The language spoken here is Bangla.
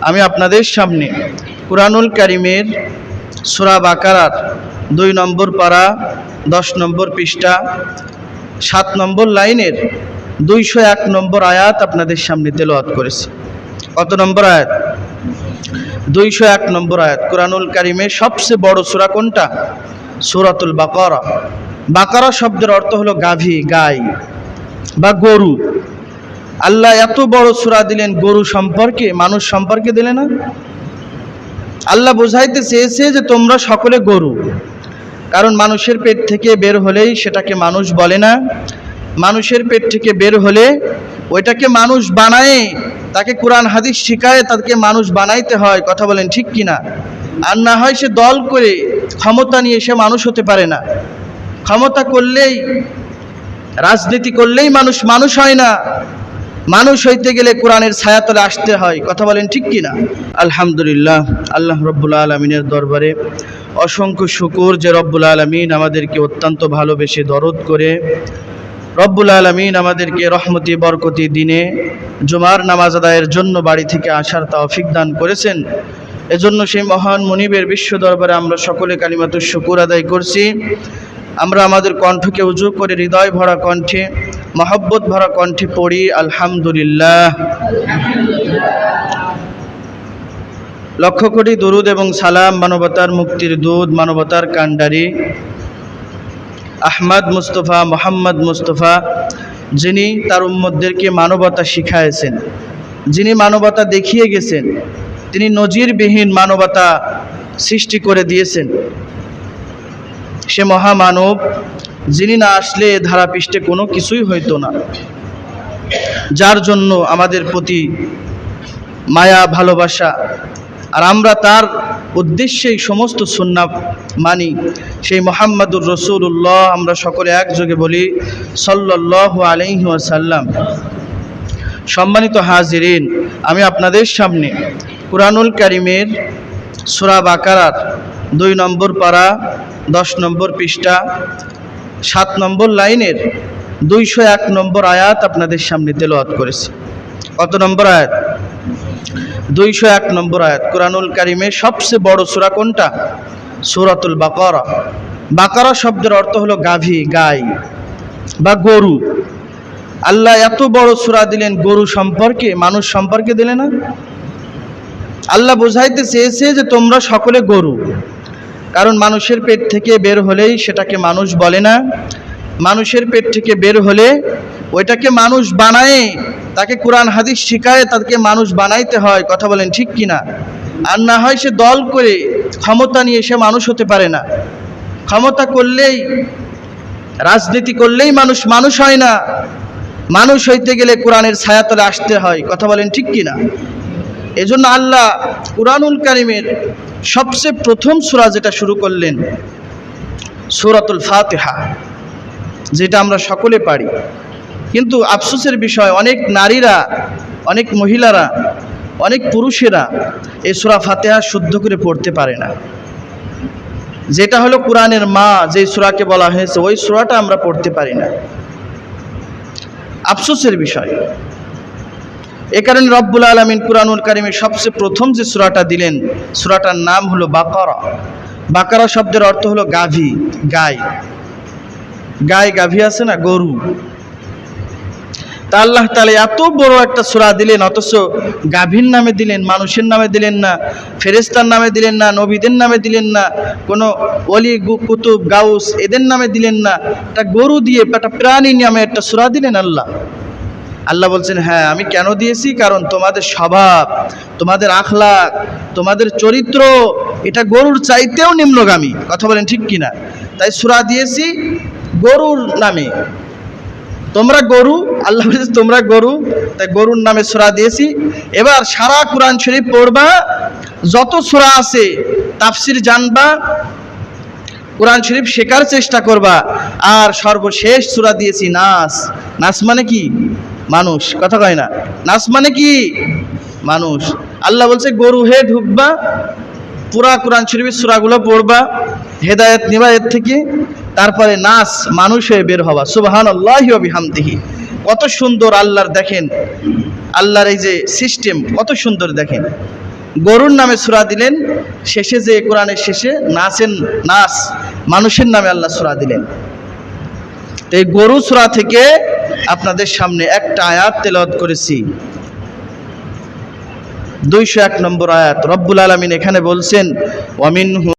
আমি আপনাদের সামনে কুরআনুল কারিমের সুরা বাকারার দুই নম্বর পারা, দশ নম্বর পৃষ্ঠা, সাত নম্বর লাইনের দুইশো এক নম্বর আয়াত আপনাদের সামনে তেলাওয়াত করেছি। কত নম্বর আয়াত? দুইশো এক নম্বর আয়াত। কোরআনুল কারিমের সবচেয়ে বড় সূরা কোনটা? সূরাতুল বাকারা। বাকারা শব্দের অর্থ হলো গাভী, গাই বা গরু। আল্লাহ এত বড় সূরা দিলেন, গরু সম্পর্কে, মানুষ সম্পর্কে দিলে না? আল্লাহ বোঝাইতে চেয়েছে যে তোমরা সকলে গরু। কারণ মানুষের পেট থেকে বের হলেই সেটাকে মানুষ বলে না। মানুষের পেট থেকে বের হলে ওইটাকে মানুষ বানায়, তাকে কোরআন, হাদিস শিখায়, তাকে মানুষ বানাইতে হয়। কথা বলেন ঠিক কি না আর না হয় সে দল করে ক্ষমতা নিয়ে সে মানুষ হতে পারে না। ক্ষমতা করলেই, রাজনীতি করলেই মানুষ মানুষ হয় না। মানুষ হইতে গেলে কোরআনের ছায়াতলে আসতে হয়। কথা বলেন ঠিক কি না আলহামদুলিল্লাহ, আল্লাহ রব্বুল আলমিনের দরবারে অসংখ্য শুকুর যে রব্বুল আলমিন আমাদেরকে অত্যন্ত ভালোবেসে দরদ করে। রব্বুল আলমিন আমাদেরকে রহমতি, বরকতি দিনে জুমার নামাজ আদায়ের জন্য বাড়ি থেকে আসার তৌফিক দান করেছেন। এজন্য সেই মহান মনিবের বিশ্ব দরবারে আমরা সকলে কালিমাতুর শুকুর আদায় করছি। আমরা আমাদের কণ্ঠকে উজু করে হৃদয় ভরা কণ্ঠে মহব্বত ভরা কণ্ঠে পড়ি, আলহামদুলিল্লাহ। লক্ষ কোটি দরুদ এবং সালাম, মানবতার মুক্তির দুধ মানবতার কাণ্ডারি। আহমদ মুস্তফা, মোহাম্মদ মুস্তফা, যিনি তার উম্মদদেরকে মানবতা শিখাইছেন। যিনি মানবতা দেখিয়ে গেছেন, তিনি নজিরবিহীন মানবতা সৃষ্টি করে দিয়েছেন। সে মহামানব যিনি না আসলে এ ধারাপৃষ্ঠে কোনো কিছুই হইতো না। যার জন্য আমাদের প্রতি মায়া, ভালোবাসা, আর আমরা তার উদ্দেশ্যেই সমস্ত সুন্না মানি। সেই মোহাম্মদুর রসুল্লাহ আমরা সকলে একযোগে বলি সল্লাহ আলহি ওয়াসাল্লাম। সম্মানিত হাজিরিন, আমি আপনাদের সামনে কুরআনুল কারিমের সুরা বাকারার দুই নম্বর পারা, দশ নম্বর পৃষ্ঠা সাত নম্বর লাইনের দুইশো এক নম্বর আয়াত আপনাদের সামনে তেলাওয়াত করেছি। কত নম্বর আয়াত? দুইশো এক নম্বর আয়াত। কোরআনুল কারিমের সবচেয়ে বড় সূরা কোনটা? সূরাতুল বাকারা। বাকারা শব্দের অর্থ হলো গাভী, গাই বা গরু। আল্লাহ এত বড় সূরা দিলেন গরু সম্পর্কে, মানুষ সম্পর্কে দিলে না? আল্লাহ বোঝাইতে চেয়েছে যে তোমরা সকলে গরু। কারণ মানুষের পেট থেকে বের হলেই সেটাকে মানুষ বলে না। মানুষের পেট থেকে বের হলে ওইটাকে মানুষ বানায়, তাকে কোরআন, হাদিস শিখায়, তাকে মানুষ বানাইতে হয়। কথা বলেন ঠিক কি না আর না হয় সে দল করে ক্ষমতা নিয়ে সে মানুষ হতে পারে না। ক্ষমতা করলেই, রাজনীতি করলেই মানুষ মানুষ হয় না। মানুষ হইতে গেলে কোরআনের ছায়াতলে আসতে হয়। কথা বলেন ঠিক কি না এজন্য আল্লাহ কুরআনুল কারিমের সবচেয়ে প্রথম সূরা যেটা শুরু করলেন, সূরাতুল ফাতিহা, যেটা আমরা সকলে পারি। কিন্তু আফসোসের বিষয়, অনেক নারীরা, অনেক মহিলারা, অনেক পুরুষেরা এই সূরা ফাতিহা শুদ্ধ করে পড়তে পারে না। যেটা হলো কোরআনের মা যে সূরাকে বলা হয়েছে, ওই সূরাটা আমরা পড়তে পারি না। আফসোসের বিষয় এ কারণে রব্বুল আলমিন কুরআনুল কারিমের সবচেয়ে প্রথম যে সূরাটা দিলেন, সূরাটার নাম হলো বাকারা। বাকারা শব্দের অর্থ হলো গাভী, গাই। গায়ে গাভী আছে না, গরু। তা আল্লাহ তাআলা এত বড় একটা সূরা দিলেন, অথচ গাভীর নামে দিলেন, মানুষের নামে দিলেন না ফেরেস্তার নামে দিলেন না, নবীদের নামে দিলেন না, কোনো অলি কুতুব, গাউস এদের নামে দিলেন না। একটা গরু দিয়ে একটা প্রাণী নামে একটা সূরা দিলেন আল্লাহ। আল্লাহ বলছেন হ্যাঁ আমি কেন দিয়েছি? কারণ তোমাদের স্বভাব, তোমাদের আখলাক, তোমাদের চরিত্র, এটা গরুর চাইতেও নিম্নগামী। কথা বলেন ঠিক কিনা তাই সুরা দিয়েছি গরুর নামে। তোমরা গরু, আল্লাহ বলেছে, তোমরা গরু। তাই গরুর নামে সুরা দিয়েছি। এবার সারা কোরআন শরীফ পড়বা, যত সুরা আছে, তাফসির জানবা, কোরআন শরীফ শেখার চেষ্টা করবা, আর সর্বশেষ সূরা দিয়েছি নাস। নাস মানে কি? মানুষ, কথা কয় না। নাস মানে কি? মানুষ। আল্লাহ বলছে, গরু হে ঢুকবা, পুরা কোরআন শরীফের সূরাগুলো পড়বা, হেদায়েত নিবা এর থেকে। তারপরে নাস, মানুষ হয়ে বের হবা। সুবাহান আল্লাহ বিহামদিহি। কত সুন্দর আল্লাহর দেখেন। আল্লাহর এই যে সিস্টেম কত সুন্দর দেখেন। গরুর নামে সুরা দিলেন, শেষে যে কোরআনের শেষে নাচেন নাচ মানুষের নামে আল্লাহ সুরা দিলেন। এই গরু সুরা থেকে আপনাদের সামনে একটা আয়াত তেলত করেছি। দুইশো এক নম্বর আয়াত। রব্বুল আলমিন এখানে বলছেন অমিন